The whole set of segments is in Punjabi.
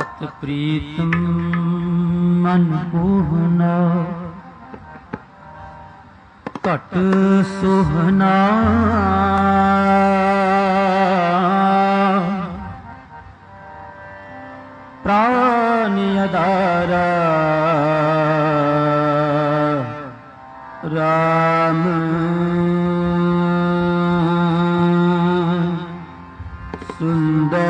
अत ीति मनपुहन पट सुहना। प्राणियदारा राम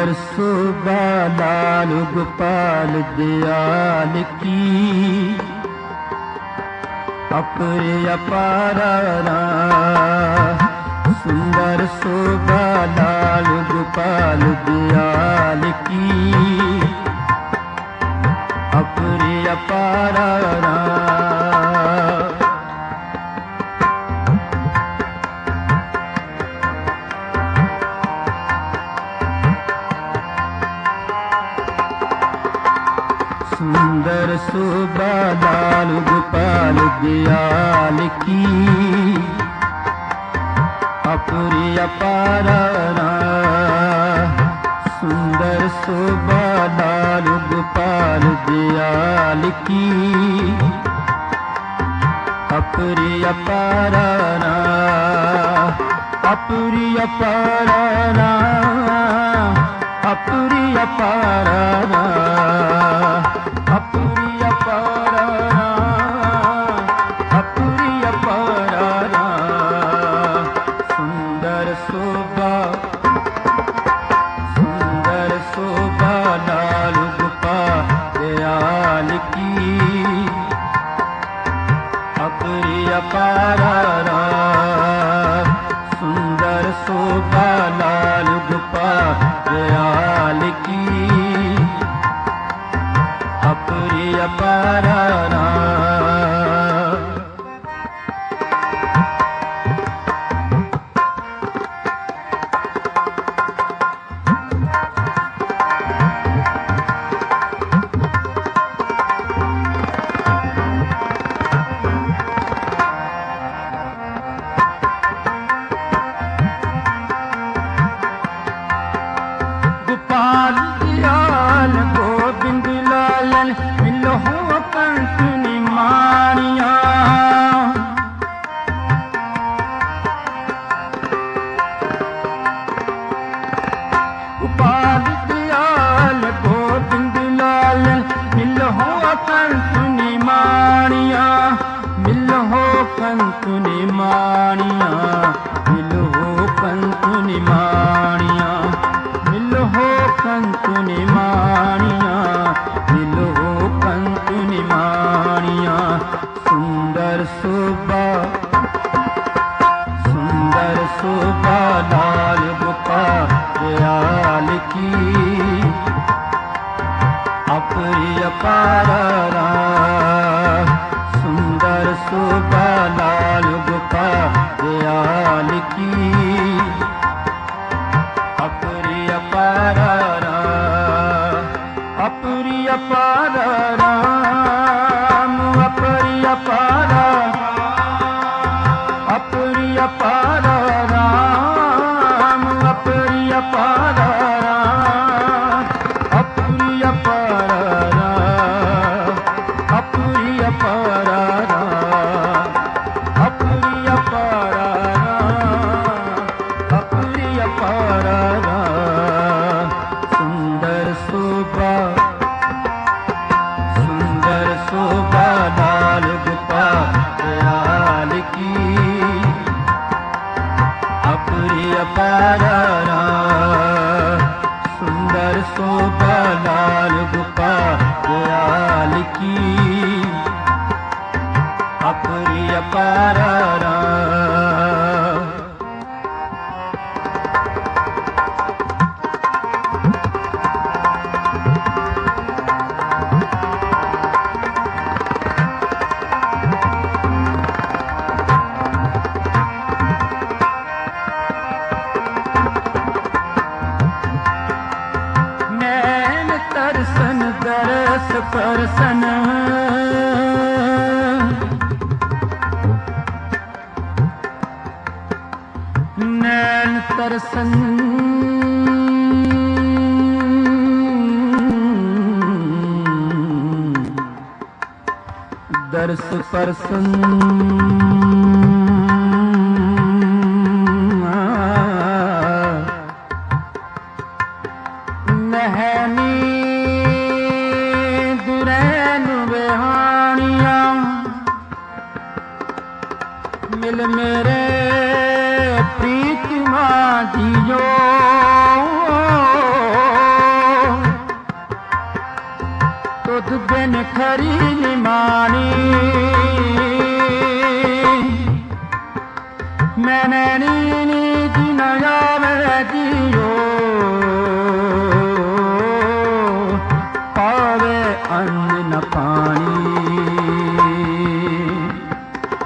ਅਦਾਰਾ ਰਾਮ ਸੁੰਦਰ ਸੁਬਾ ਲਾਲ ਗੋਪਾਲ ਦਿਆਲ ਕੀ। ਅਪਰੇ ਅਪਾਰਾ ਸੁੰਦਰ ਸੁਬਾ ਲਾਲ ਸੁੰਦਰ ਸੁਬਾ ਲਾਲ ਗੋਪਾਲ ਦਿਆਲ ਕੀ। ਅਪਰੀ ਅਪਾਰਾ ਸੁੰਦਰ ਸੁਬਾ ਲਾਲ ਗੋਪਾਲ ਦਿਆਲ ਕੀ। ਅਪਰੀ ਅਪਾਰਾ ਅਪਰੀ ਅਪਾਰਾ ਅਪਰੀ ਅਪਾਰਾ ਸੁੰਦਰ ਸੋਭਾ ਲਾਲ ਗੁਪਾ ਦਿਆਲ ਕੀ ਕੰਸ ਨਿਮਾਣੀਆਂ ਮਿਲੋ ਕੰਸ ਮਾਣੀਆਂ, ਮਿਲੋ ਕੰਸ ਨਿਮਾਣੀਆਂ ਮਿਲੋ ਕੰਸ ਮਾਣੀਆਂ, ਮਿਲੋ ਕੰਸ ਮਾਣੀਆਂ। ਸੁੰਦਰ ਸੁਬਾ ਸੁੰਦਰ ਸੁਬਾ ਲਾਲ ਗੁਪਾ ਦਿਆਲ ਕੀ ਅਪਰੀ ਸੁੰਦਰ ਸੁਬਾ ਅਪਰੀ ਅਪਾਰਾ ਨੈਣ ਤਰਸਨ ਦਰਸ ਪਰਸਨ ਦਸਨ ਦਰਸ ਪਰਸਨ ਨਹਿਨੀ ਦੁਰੈਨ ਵਿਹਾਣੀਆਂ ਮਿਲ ਮੇਰੇ ਬਿਨ ਖਰੀ ਨਿਮਾਣੀ ਮੈਨੇ ਨੀ ਨੀ ਦਿਨ ਆਵੇ ਜੀਓ। ਪਾਵੇ ਅੰਨ ਨ ਪਾਣੀ।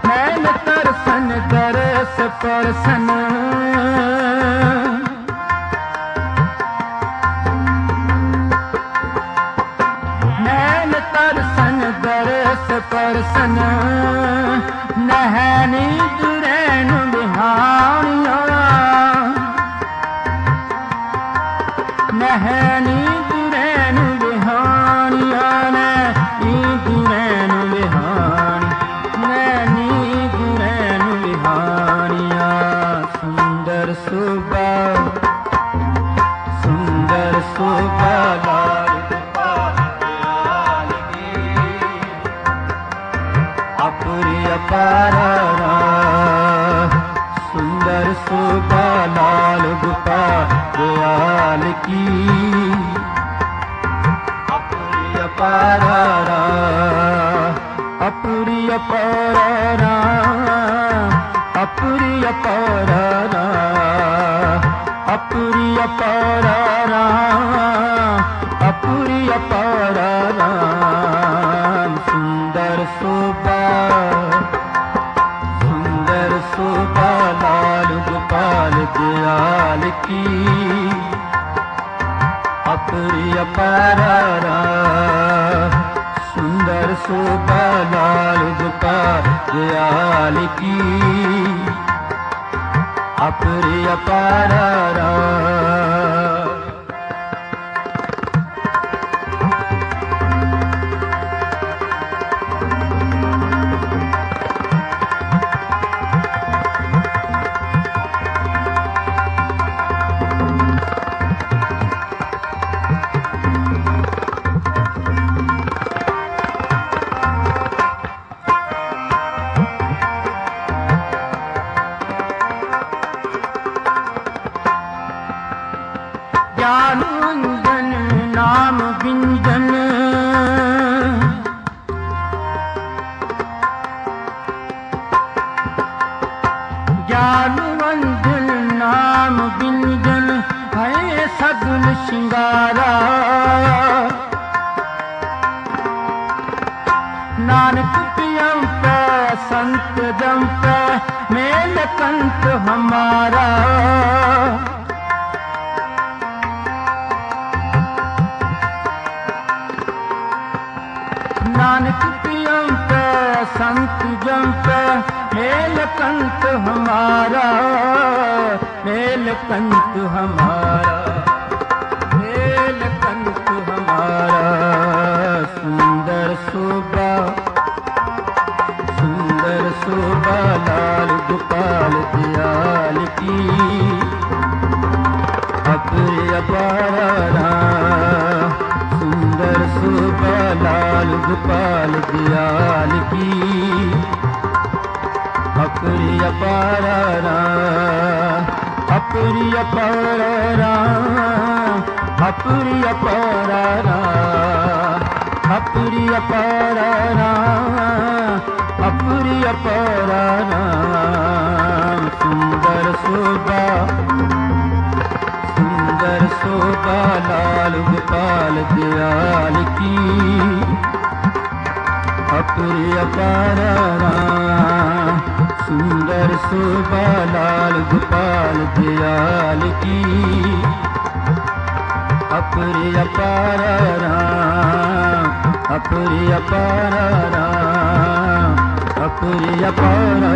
ਮੈਂ ਤਰਸਨ ਦਰਸ ਪਰਸਨ ਨਹਿਨੀ ਕੀ? ਅਪੁਰੀ ਅਪਾਰਾ ਅਪੁਰੀ ਅਪਾਰਾ ਅਪੁਰੀ ਅਪਾਰਾ ਅਪੁਰੀ ਅਪਾਰਾ ਅਪੁਰੀ ਅਪਾਰਾ ਸੁੰਦਰ ਸੁਬਾ ਸੁੰਦਰ ਸੁਬਾ ਲਾਲ ਗੋਪਾਲ ਦਿਆਲ ਕੀ? ਅਪਰੀ ਪਾਰਾ ਸੁੰਦਰ ਸੁਬਾ ਲਾਲ ਗੋਪਾਲ ਦਿਆਲ ਕੀ। ਅਪਰੀ ਅਪਾਰਾ ਗਿਆਨ ਅੰਜਨ ਨਾਮ ਬਿੰਜਨ ਹੈ ਸਗਲ ਸ਼ਿੰਗਾਰਾ। ਨਾਨਕ ਪਿਯੰ ਪੈ, ਸੰਤ ਜਮ ਪੈ ਮੇਲ ਕੰਤ ਕੰਤ ਹਮਾਰਾ, ਮੇਲ ਕੰਤ ਹਮਾਰਾ, ਮੇਲ ਕੰਤ ਹਮਾਰਾ। ਸੁੰਦਰ ਸੁਬਾ ਸੁੰਦਰ ਸੁਬਾ ਲਾਲ ਗੋਪਾਲ ਦਿਆਲ ਕੀ। ਅਪਰੇ ਅਪਾਰਾ ਸੁੰਦਰ ਸੁਬਾ ਲਾਲ ਅਪਰੇ ਅਪਾਰਾ ਅਪਰੇ ਅਪਾਰਾ ਅਪਰੇ ਅਪਾਰਾ ਅਪਰੇ ਅਪਾਰਾ ਅਪਰੇ ਅਪਾਰਾ ਸੁੰਦਰ ਸੁਬਾ ਸੁੰਦਰ ਸੋਭਾ ਲਾਲ ਗੋਪਾਲ ਦਿਆਲ ਕੀ? ਅਪਰੇ ਅਪਾਰਾ ਸੁੰਦਰ ਸੋਭਾ ਲਾਲ ਗੋਪਾਲ ਦਿਆਲ ਕੀ। ਅਪਰੇ ਅਪਾਰਾ ਅਪਰੇ ਅਪਾਰਾ ਅਪਰੇ ਅਪਾਰਾ